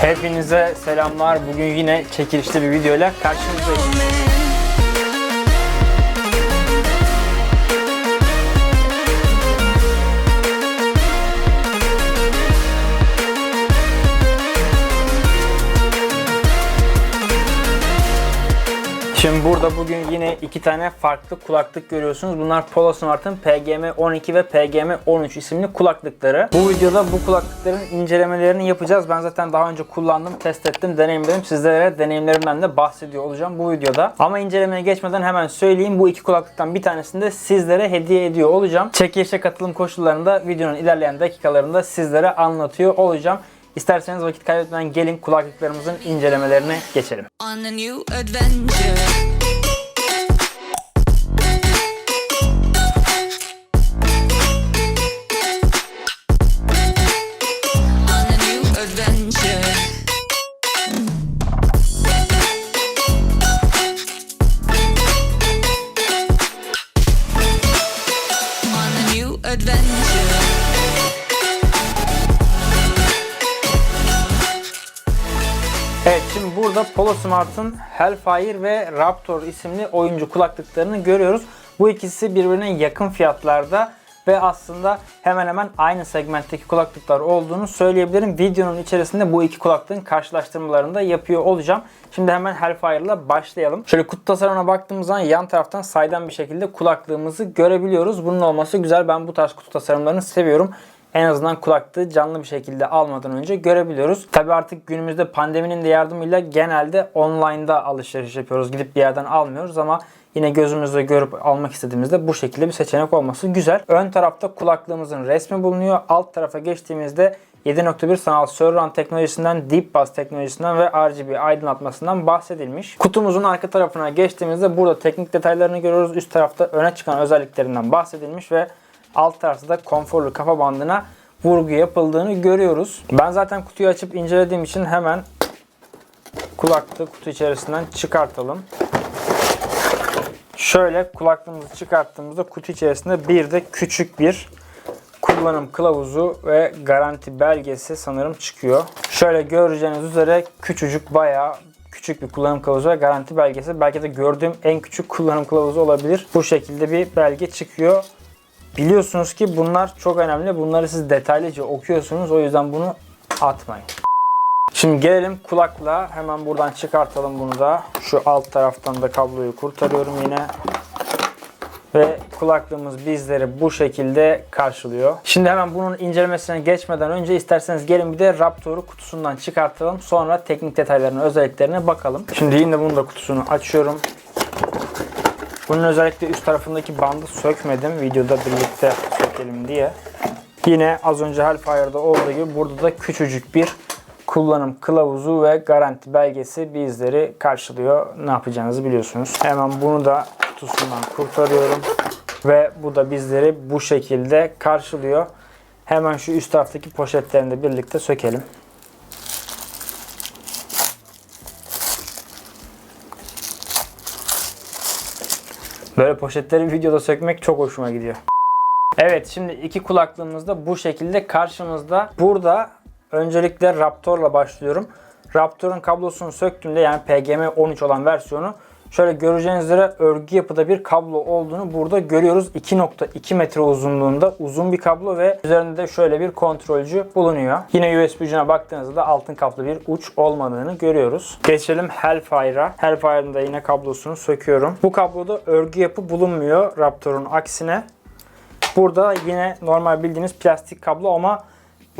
Hepinize selamlar. Bugün yine çekilişli bir videoyla karşınızdayım. Şimdi burada bugün yine iki tane farklı kulaklık görüyorsunuz. Bunlar Polo Smart'ın PGM12 ve PGM13 isimli kulaklıkları. Bu videoda bu kulaklıkların incelemelerini yapacağız. Ben zaten daha önce kullandım, test ettim, deneyimledim. Sizlere deneyimlerimden de bahsediyor olacağım bu videoda. Ama incelemeye geçmeden hemen söyleyeyim. Bu iki kulaklıktan bir tanesini de sizlere hediye ediyor olacağım. Çekilişe katılım koşullarını da videonun ilerleyen dakikalarında sizlere anlatıyor olacağım. İsterseniz vakit kaybetmeden gelin kulaklıklarımızın incelemelerine geçelim. on a new adventure. Evet şimdi burada Polo Smart'ın Hellfire ve Raptor isimli oyuncu kulaklıklarını görüyoruz. Bu ikisi birbirine yakın fiyatlarda ve aslında hemen hemen aynı segmentteki kulaklıklar olduğunu söyleyebilirim. Videonun içerisinde bu iki kulaklığın karşılaştırmalarını da yapıyor olacağım. Şimdi hemen Hellfire ile başlayalım. Şöyle kutu tasarımına baktığımız zaman yan taraftan saydam bir şekilde kulaklığımızı görebiliyoruz. Bunun olması güzel. Ben bu tarz kutu tasarımlarını seviyorum en azından kulaklığı canlı bir şekilde almadan önce görebiliyoruz. Tabi artık günümüzde pandeminin de yardımıyla genelde online'da alışveriş yapıyoruz. Gidip bir yerden almıyoruz ama yine gözümüzde görüp almak istediğimizde bu şekilde bir seçenek olması güzel. Ön tarafta kulaklığımızın resmi bulunuyor. Alt tarafa geçtiğimizde 7.1 sanal surround teknolojisinden, deep bass teknolojisinden ve RGB aydınlatmasından bahsedilmiş. Kutumuzun arka tarafına geçtiğimizde burada teknik detaylarını görüyoruz. Üst tarafta öne çıkan özelliklerinden bahsedilmiş ve alt tarafta da konforlu kafa bandına vurgu yapıldığını görüyoruz. Ben zaten kutuyu açıp incelediğim için hemen kulaklığı kutu içerisinden çıkartalım. Şöyle kulaklığımızı çıkarttığımızda kutu içerisinde bir de küçük bir kullanım kılavuzu ve garanti belgesi sanırım çıkıyor. Şöyle göreceğiniz üzere küçücük bayağı küçük bir kullanım kılavuzu ve garanti belgesi. Belki de gördüğüm en küçük kullanım kılavuzu olabilir. Bu şekilde bir belge çıkıyor. Biliyorsunuz ki bunlar çok önemli. Bunları siz detaylıca okuyorsunuz. O yüzden bunu atmayın. Şimdi gelelim kulakla. Hemen buradan çıkartalım bunu da. Şu alt taraftan da kabloyu kurtarıyorum yine. Ve kulaklığımız bizleri bu şekilde karşılıyor. Şimdi hemen bunun incelemesine geçmeden önce isterseniz gelin bir de Raptor'u kutusundan çıkartalım. Sonra teknik detaylarına, özelliklerine bakalım. Şimdi yine bunun da kutusunu açıyorum. Bunun özellikle üst tarafındaki bandı sökmedim. Videoda birlikte sökelim diye. Yine az önce Hellfire'da olduğu gibi burada da küçücük bir kullanım kılavuzu ve garanti belgesi bizleri karşılıyor. Ne yapacağınızı biliyorsunuz. Hemen bunu da kutusundan kurtarıyorum. Ve bu da bizleri bu şekilde karşılıyor. Hemen şu üst taraftaki poşetlerini de birlikte sökelim. Böyle poşetleri videoda sökmek çok hoşuma gidiyor. Evet şimdi iki kulaklığımız da bu şekilde karşımızda. Burada öncelikle Raptor'la başlıyorum. Raptor'un kablosunu söktüğümde yani PGM13 olan versiyonu şöyle göreceğiniz üzere örgü yapıda bir kablo olduğunu burada görüyoruz. 2.2 metre uzunluğunda uzun bir kablo ve üzerinde de şöyle bir kontrolcü bulunuyor. Yine USB ucuna baktığınızda da altın kaplı bir uç olmadığını görüyoruz. Geçelim Hellfire'a. Hellfire'ın da yine kablosunu söküyorum. Bu kabloda örgü yapı bulunmuyor Raptor'un aksine. Burada yine normal bildiğiniz plastik kablo ama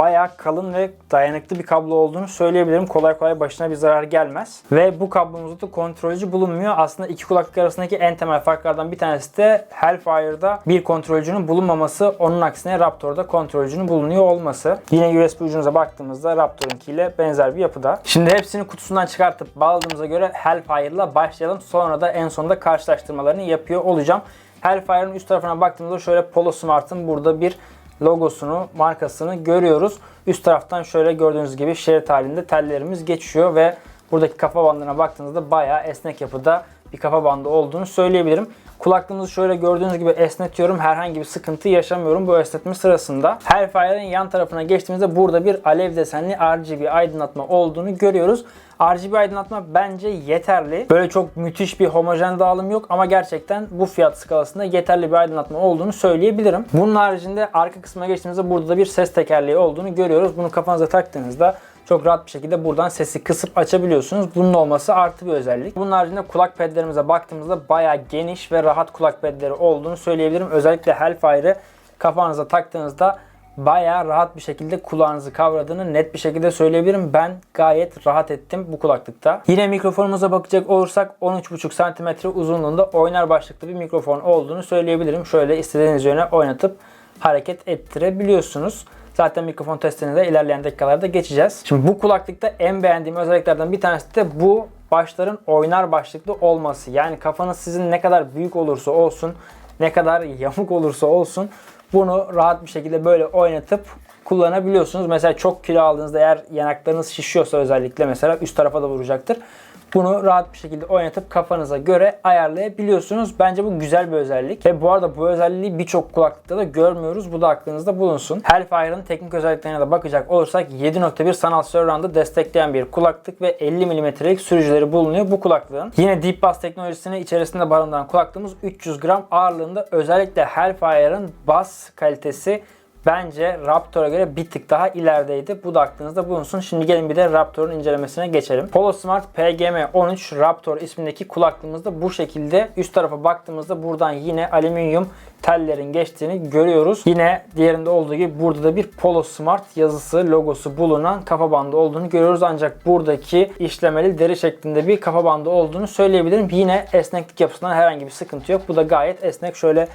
bayağı kalın ve dayanıklı bir kablo olduğunu söyleyebilirim. Kolay kolay başına bir zarar gelmez. Ve bu kablomuzda da kontrolcü bulunmuyor. Aslında iki kulaklık arasındaki en temel farklardan bir tanesi de Hellfire'da bir kontrolcünün bulunmaması. Onun aksine Raptor'da kontrolcünün bulunuyor olması. Yine USB ucunuza baktığımızda Raptor'unkiyle benzer bir yapıda. Şimdi hepsini kutusundan çıkartıp bağladığımıza göre Hellfire'la başlayalım. Sonra da en sonunda karşılaştırmalarını yapıyor olacağım. Hellfire'ın üst tarafına baktığımızda şöyle Polo Smart'ın burada bir logosunu, markasını görüyoruz. Üst taraftan şöyle gördüğünüz gibi şerit halinde tellerimiz geçiyor ve buradaki kafa bandına baktığınızda bayağı esnek yapıda bir kafa bandı olduğunu söyleyebilirim. Kulaklığımızı şöyle gördüğünüz gibi esnetiyorum. Herhangi bir sıkıntı yaşamıyorum bu esnetme sırasında. Hellfire'ın yan tarafına geçtiğimizde burada bir alev desenli RGB aydınlatma olduğunu görüyoruz. RGB aydınlatma bence yeterli. Böyle çok müthiş bir homojen dağılım yok ama gerçekten bu fiyat skalasında yeterli bir aydınlatma olduğunu söyleyebilirim. Bunun haricinde arka kısmına geçtiğimizde burada da bir ses tekerleği olduğunu görüyoruz. Bunu kafanıza taktığınızda çok rahat bir şekilde buradan sesi kısıp açabiliyorsunuz. Bunun olması artı bir özellik. Bunun haricinde kulak pedlerimize baktığımızda bayağı geniş ve rahat kulak pedleri olduğunu söyleyebilirim. Özellikle Hellfire'ı kafanıza taktığınızda bayağı rahat bir şekilde kulağınızı kavradığını net bir şekilde söyleyebilirim. Ben gayet rahat ettim bu kulaklıkta. Yine mikrofonumuza bakacak olursak 13,5 cm uzunluğunda oynar başlıklı bir mikrofon olduğunu söyleyebilirim. Şöyle istediğiniz yöne oynatıp hareket ettirebiliyorsunuz. Zaten mikrofon testini de ilerleyen dakikalarda geçeceğiz. Şimdi bu kulaklıkta en beğendiğim özelliklerden bir tanesi de bu başların oynar başlıklı olması. Yani kafanız sizin ne kadar büyük olursa olsun, ne kadar yamuk olursa olsun bunu rahat bir şekilde böyle oynatıp kullanabiliyorsunuz. Mesela çok kilo aldığınızda eğer yanaklarınız şişiyorsa özellikle mesela üst tarafa da vuracaktır. Bunu rahat bir şekilde oynatıp kafanıza göre ayarlayabiliyorsunuz. Bence bu güzel bir özellik. Ve bu arada bu özelliği birçok kulaklıkta da görmüyoruz. Bu da aklınızda bulunsun. Hellfire'ın teknik özelliklerine de bakacak olursak 7.1 sanal surround'ı destekleyen bir kulaklık ve 50 mm'lik sürücüleri bulunuyor bu kulaklığın. Yine Deep Bass teknolojisini içerisinde barındıran kulaklığımız 300 gram ağırlığında. Özellikle Hellfire'ın bas kalitesi bence Raptor'a göre bir tık daha ilerideydi. Bu da aklınızda bulunsun. Şimdi gelin bir de Raptor'un incelemesine geçelim. Polo Smart PGM13 Raptor ismindeki kulaklığımızda bu şekilde üst tarafa baktığımızda buradan yine alüminyum tellerin geçtiğini görüyoruz. Yine diğerinde olduğu gibi burada da bir Polo Smart yazısı, logosu bulunan kafa bandı olduğunu görüyoruz. Ancak buradaki işlemeli deri şeklinde bir kafa bandı olduğunu söyleyebilirim. Yine esneklik yapısından herhangi bir sıkıntı yok. Bu da gayet esnek. Şöyle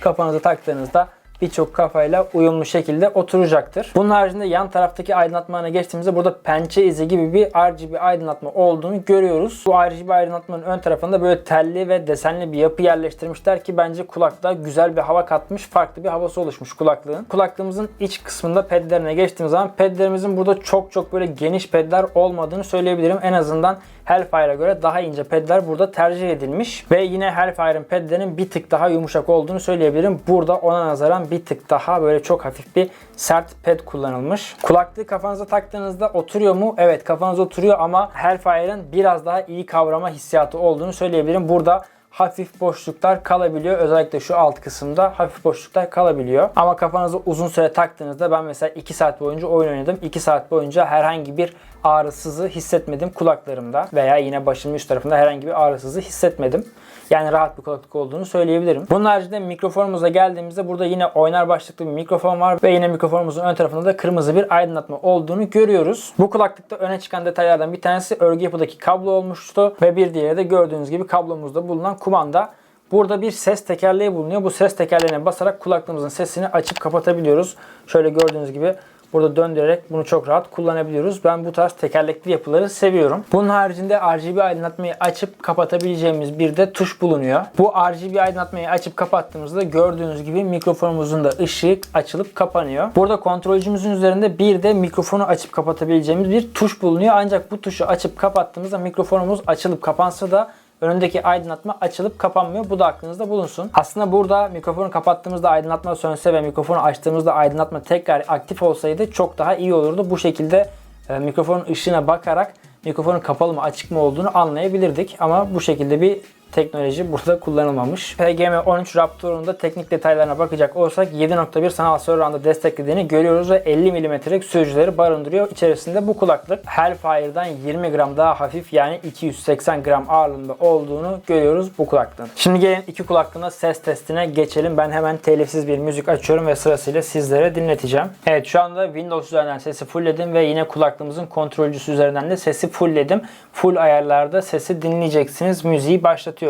kafanıza taktığınızda birçok kafayla uyumlu şekilde oturacaktır. Bunun haricinde yan taraftaki aydınlatmana geçtiğimizde burada pençe izi gibi bir RGB aydınlatma olduğunu görüyoruz. Bu RGB aydınlatmanın ön tarafında böyle telli ve desenli bir yapı yerleştirmişler ki bence kulaklığa güzel bir hava katmış, farklı bir havası oluşmuş kulaklığın. Kulaklığımızın iç kısmında pedlerine geçtiğimiz zaman pedlerimizin burada çok çok böyle geniş pedler olmadığını söyleyebilirim. En azından Hellfire'a göre daha ince pedler burada tercih edilmiş. Ve yine Hellfire'ın pedlerinin bir tık daha yumuşak olduğunu söyleyebilirim. Burada ona nazaran bir tık daha böyle çok hafif bir sert ped kullanılmış. Kulaklığı kafanıza taktığınızda oturuyor mu? Evet kafanıza oturuyor ama Hellfire'ın biraz daha iyi kavrama hissiyatı olduğunu söyleyebilirim. Burada hafif boşluklar kalabiliyor. Özellikle şu alt kısımda hafif boşluklar kalabiliyor. Ama kafanızı uzun süre taktığınızda ben mesela 2 saat boyunca oyun oynadım. 2 saat boyunca herhangi bir ağrısızı hissetmedim kulaklarımda veya yine başımın üst tarafında herhangi bir ağrısızı hissetmedim. Yani rahat bir kulaklık olduğunu söyleyebilirim. Bunun haricinde mikrofonumuza geldiğimizde burada yine oynar başlıklı bir mikrofon var ve yine mikrofonumuzun ön tarafında da kırmızı bir aydınlatma olduğunu görüyoruz. Bu kulaklıkta öne çıkan detaylardan bir tanesi örgü yapıdaki kablo olmuştu ve bir diğeri de gördüğünüz gibi kablomuzda bulunan kumanda. Burada bir ses tekerleği bulunuyor. Bu ses tekerleğine basarak kulaklığımızın sesini açıp kapatabiliyoruz. Şöyle gördüğünüz gibi Burada döndürerek bunu çok rahat kullanabiliyoruz. Ben bu tarz tekerlekli yapıları seviyorum. Bunun haricinde RGB aydınlatmayı açıp kapatabileceğimiz bir de tuş bulunuyor. Bu RGB aydınlatmayı açıp kapattığımızda gördüğünüz gibi mikrofonumuzun da ışığı açılıp kapanıyor. Burada kontrolcümüzün üzerinde bir de mikrofonu açıp kapatabileceğimiz bir tuş bulunuyor. Ancak bu tuşu açıp kapattığımızda mikrofonumuz açılıp kapansa da önündeki aydınlatma açılıp kapanmıyor. Bu da aklınızda bulunsun. Aslında burada mikrofonu kapattığımızda aydınlatma sönse ve mikrofonu açtığımızda aydınlatma tekrar aktif olsaydı çok daha iyi olurdu. Bu şekilde e, mikrofonun ışığına bakarak mikrofonun kapalı mı açık mı olduğunu anlayabilirdik. Ama bu şekilde bir teknoloji burada kullanılmamış. PGM13 Raptor'un da teknik detaylarına bakacak olursak 7.1 sanal surround'ı desteklediğini görüyoruz ve 50 mm'lik sürücüleri barındırıyor. İçerisinde bu kulaklık Hellfire'dan 20 gram daha hafif yani 280 gram ağırlığında olduğunu görüyoruz bu kulaklığın. Şimdi gelin iki kulaklığına ses testine geçelim. Ben hemen telifsiz bir müzik açıyorum ve sırasıyla sizlere dinleteceğim. Evet şu anda Windows üzerinden sesi fullledim ve yine kulaklığımızın kontrolcüsü üzerinden de sesi fullledim. Full ayarlarda sesi dinleyeceksiniz. Müziği başlatıyorum.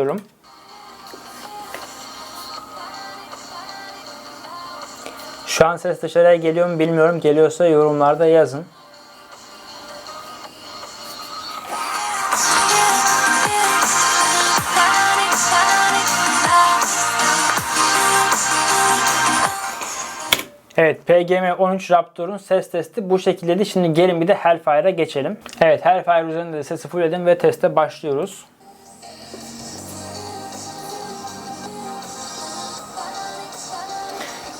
Şu an ses dışarıya geliyor mu bilmiyorum. Geliyorsa yorumlarda yazın. Evet PGM13 Raptor'un ses testi bu şekildeydi. Şimdi gelin bir de Hellfire'a geçelim. Evet Hellfire üzerinde de sesi fullledim ve teste başlıyoruz.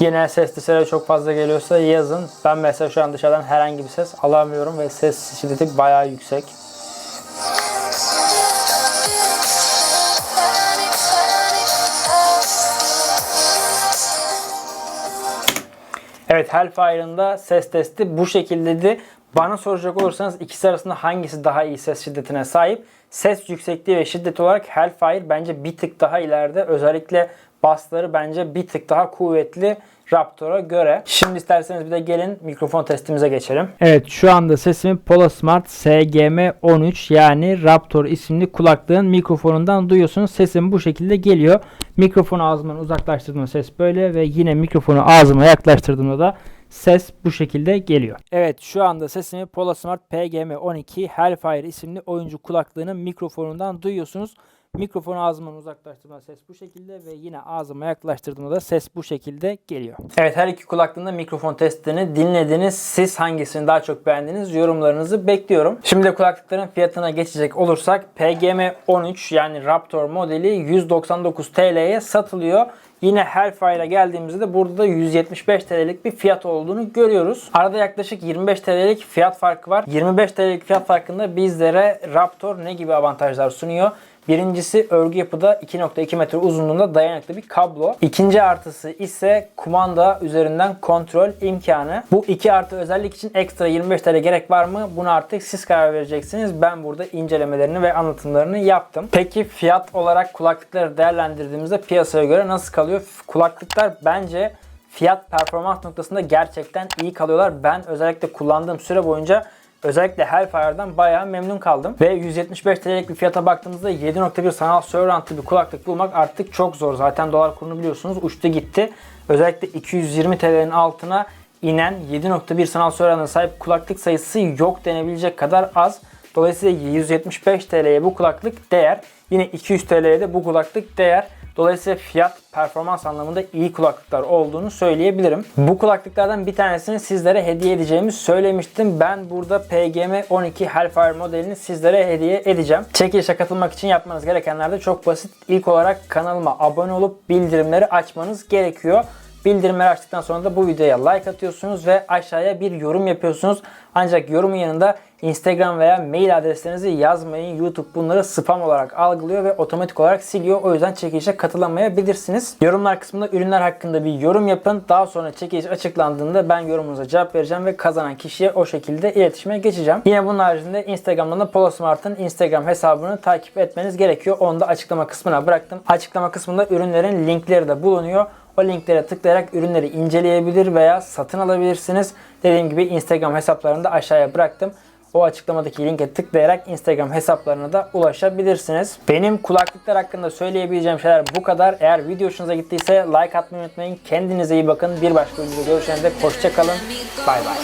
Yine ses dışarı çok fazla geliyorsa yazın. Ben mesela şu an dışarıdan herhangi bir ses alamıyorum ve ses şiddeti bayağı yüksek. Evet Hellfire'ın da ses testi bu şekildeydi. Bana soracak olursanız ikisi arasında hangisi daha iyi ses şiddetine sahip? Ses yüksekliği ve şiddeti olarak Hellfire bence bir tık daha ileride. Özellikle bassları bence bir tık daha kuvvetli Raptor'a göre. Şimdi isterseniz bir de gelin mikrofon testimize geçelim. Evet şu anda sesimi Polasmart SGM13 yani Raptor isimli kulaklığın mikrofonundan duyuyorsunuz. Sesim bu şekilde geliyor. Mikrofonu ağzımdan uzaklaştırdığımda ses böyle ve yine mikrofonu ağzıma yaklaştırdığımda da ses bu şekilde geliyor. Evet şu anda sesimi Polasmart PGM12 Hellfire isimli oyuncu kulaklığının mikrofonundan duyuyorsunuz. Mikrofonu ağzımdan uzaklaştırdığımda ses bu şekilde ve yine ağzıma yaklaştırdığımda da ses bu şekilde geliyor. Evet her iki kulaklığında mikrofon testini dinlediniz. Siz hangisini daha çok beğendiniz? Yorumlarınızı bekliyorum. Şimdi kulaklıkların fiyatına geçecek olursak PGM13 yani Raptor modeli 199 TL'ye satılıyor. Yine Hellfire'a geldiğimizde de burada da 175 TL'lik bir fiyat olduğunu görüyoruz. Arada yaklaşık 25 TL'lik fiyat farkı var. 25 TL'lik fiyat farkında bizlere Raptor ne gibi avantajlar sunuyor? Birincisi örgü yapıda 2.2 metre uzunluğunda dayanıklı bir kablo. İkinci artısı ise kumanda üzerinden kontrol imkanı. Bu iki artı özellik için ekstra 25 TL gerek var mı? Bunu artık siz karar vereceksiniz. Ben burada incelemelerini ve anlatımlarını yaptım. Peki fiyat olarak kulaklıkları değerlendirdiğimizde piyasaya göre nasıl kalıyor? Kulaklıklar bence fiyat performans noktasında gerçekten iyi kalıyorlar. Ben özellikle kullandığım süre boyunca Özellikle Hellfire'dan bayağı memnun kaldım. Ve 175 TL'lik bir fiyata baktığımızda 7.1 sanal surround'lı bir kulaklık bulmak artık çok zor. Zaten dolar kurunu biliyorsunuz uçtu gitti. Özellikle 220 TL'nin altına inen 7.1 sanal surround'a sahip kulaklık sayısı yok denebilecek kadar az. Dolayısıyla 175 TL'ye bu kulaklık değer. Yine 200 TL'ye de bu kulaklık değer. Dolayısıyla fiyat performans anlamında iyi kulaklıklar olduğunu söyleyebilirim. Bu kulaklıklardan bir tanesini sizlere hediye edeceğimi söylemiştim. Ben burada PGM 12 Hellfire modelini sizlere hediye edeceğim. Çekilişe katılmak için yapmanız gerekenler de çok basit. İlk olarak kanalıma abone olup bildirimleri açmanız gerekiyor. Bildirimleri açtıktan sonra da bu videoya like atıyorsunuz ve aşağıya bir yorum yapıyorsunuz. Ancak yorumun yanında Instagram veya mail adreslerinizi yazmayın. YouTube bunları spam olarak algılıyor ve otomatik olarak siliyor. O yüzden çekilişe katılamayabilirsiniz. Yorumlar kısmında ürünler hakkında bir yorum yapın. Daha sonra çekiliş açıklandığında ben yorumunuza cevap vereceğim ve kazanan kişiye o şekilde iletişime geçeceğim. Yine bunun haricinde Instagram'dan da Polosmart'ın Instagram hesabını takip etmeniz gerekiyor. Onu da açıklama kısmına bıraktım. Açıklama kısmında ürünlerin linkleri de bulunuyor. O linklere tıklayarak ürünleri inceleyebilir veya satın alabilirsiniz. Dediğim gibi Instagram hesaplarını da aşağıya bıraktım. O açıklamadaki linke tıklayarak Instagram hesaplarına da ulaşabilirsiniz. Benim kulaklıklar hakkında söyleyebileceğim şeyler bu kadar. Eğer video hoşunuza gittiyse like atmayı unutmayın. Kendinize iyi bakın. Bir başka videoda görüşene dek hoşçakalın. Bay bay.